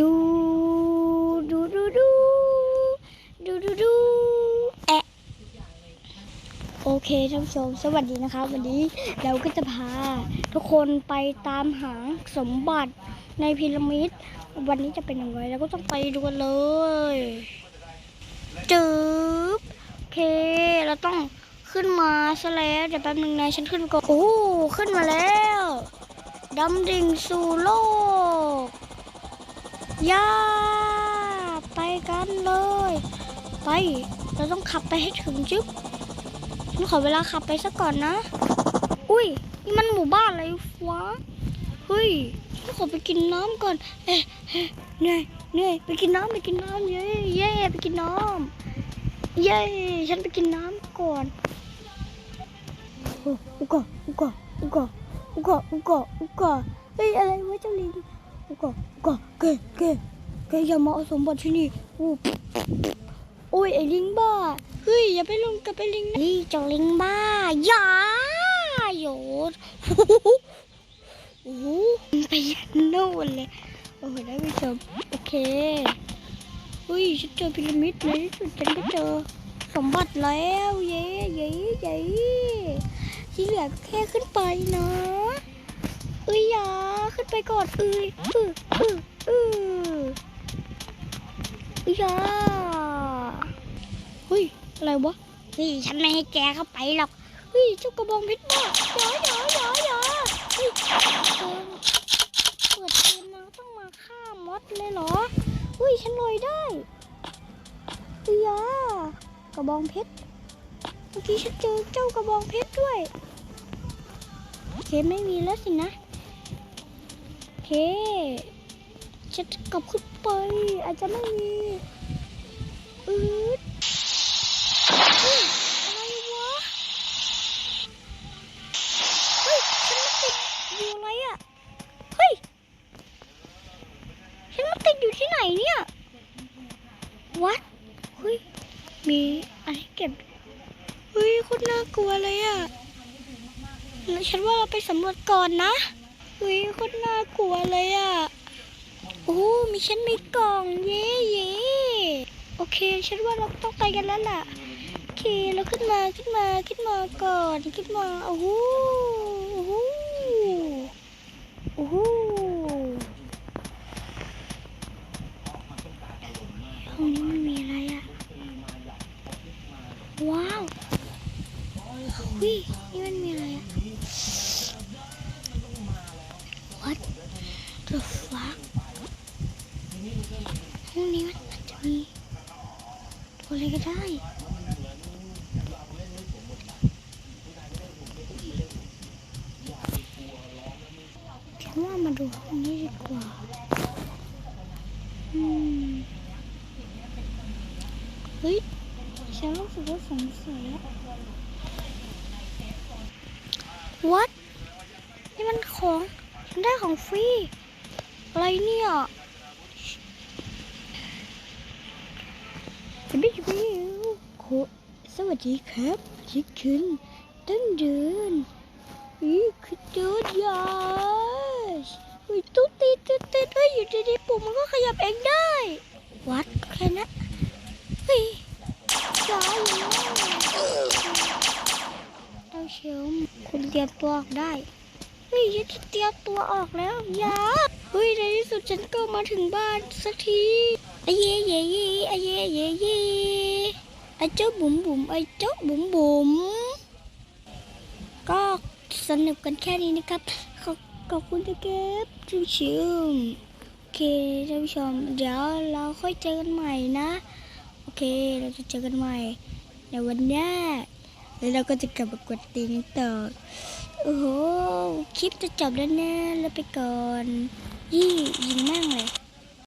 ดูดูดูดูดูดูดูแอะโอเคท่านผู้ชมสวัสดีนะครับวันนี้เราก็จะพาทุกคนไปตามหาสมบัติในพีระมิด วันนี้จะเป็นย่างไรเราก็ต้องไปดูกันเลยจึ๊บโอเค เราต้องขึ้นมาซะแล้วเดี๋ยวแป๊บนึงนะฉันขึ้นก่อนโอ้ขึ้นมาแล้วดำดิ่งสู่โลก ย่าไปกันเลย ไป เราต้องขับไปให้ถึงจึ๊บฉันขอเวลาขับไปสักก่อนนะ อุ้ยนี่มันหมู่บ้านอะไรวะเฮ้ยฉันขอไปกินน้ำก่อนเอ๊ะเอ๊ะเหนื่อยเหนื่อยไปกินน้ำไปกินน้ำเย้เย้ไปกินน้ำเย้ฉันไปกินน้ำก่อนโอ้อุกกอุกกะอุกกะอุกกะอุกกะอุกกะเฮ้ยอะไรวะเจ้าลิง ก็ก็เกเกเกอย่ามาเอาสมบัติที่นี่อู้โอ้ยไอ้ลิงบ้าเฮ้ยอย่าไปลงกับไอ้ลิงนะนี่เจ้าลิงบ้าอย่าโยนโอ้โหไปยันโน่นเลยโอ้โหได้ไปชมโอเคเฮ้ยฉันเจอพีระมิดในที่สุดฉันก็เจอสมบัติแล้วเย้เย้เย้ที่เหลือก็แค่ขึ้นไปนะ เอ้ยยาขึ้นไปก่อนเอ้ยอืออืออือเอ้ยอยาเฮ้ยอะไรวะเฮ้ยฉันไม่ให้แกเข้าไปหรอกเฮ้ยเจ้ากระบองเพชรบ้าอย่าอย่าอย่าอย่าเฮ้ยเปิดเกมมาต้องมาฆ่ามดเลยเหรอเฮ้ยฉันลอยได้เอ้ยยากระบองเพชรเมื่อกี้ฉันเจอเจ้ากระบองเพชรด้วยโอเคไม่มีแล้วสินะ โอเคจะกลับขึ้นไป อาจจะไม่มีอืดอะไรวะ เฮ้ย ฉันมาติดอยู่อะไรอะเฮ้ย ฉันมาติดอยู่ที่ไหนเนี่ยวัดเฮ้ย มีอะไรเก็บ เฮ้ยโคตรน่ากลัวเลยอะแล้วฉันว่าเราไปสำรวจก่อนนะ เฮ้ยโคตรน่ากลัวเลยอะ โอ้มีฉันมีกล่องเย่เย่โอเค ฉันว่าเราต้องไปกันแล้วล่ะ โอเค เราขึ้นมาขึ้นมาขึ้นมาก่อนขึ้นมาโอ้โหโอ้โหโอ้โหห้องนี้มันมีอะไรอะ ว้าวเ the fuck ห้องนี้มันอาจจะมีตัวอะไรก็ได้ฉันว่ามาดูห้องนี้ดีกว่าอืมเฮ้ยฉันรู้สึกว่าสงสัยอะ What นี่มันของ ฉันได้ของฟรี อะไรเนี่ยจะไม่อยู่โคสวัสดีครับชิคินตั้งเดินอีคือเดินยาอุ้ยตุ๊ดติดตุ๊ดติดเฮ้ยอยู่ดีๆปุ่มมันก็ขยับเองได้ วัดแค่นั้นเฮ้ยยายแล้วเราเชียวคุณเตรียมตัวออกได้เฮ้ยฉันจะเตรียมตัวออกแล้วยา เฮ้ยในที่สุดฉันก็มาถึงบ้านสักทีอะเย่เย่เย่อะเย่เย่เย่อะเจ้าบุ๋มบุ๋มไอ้เจ้าบุ๋มบุ๋มก็สนุกกันแค่นี้นะครับ ขอบขอบคุณที่เก็บชิวชิวโอเคท่านผู้ชม เดี๋ยวเราค่อยเจอกันใหม่นะ โอเคเราจะเจอกันใหม่ในวันหน้าแล้วเราก็จะกลับมากดตีกันต่อ โอ้โห คลิปจะจบแล้วนะแล้วไปก่อน ยี่ยิงแม่งเลย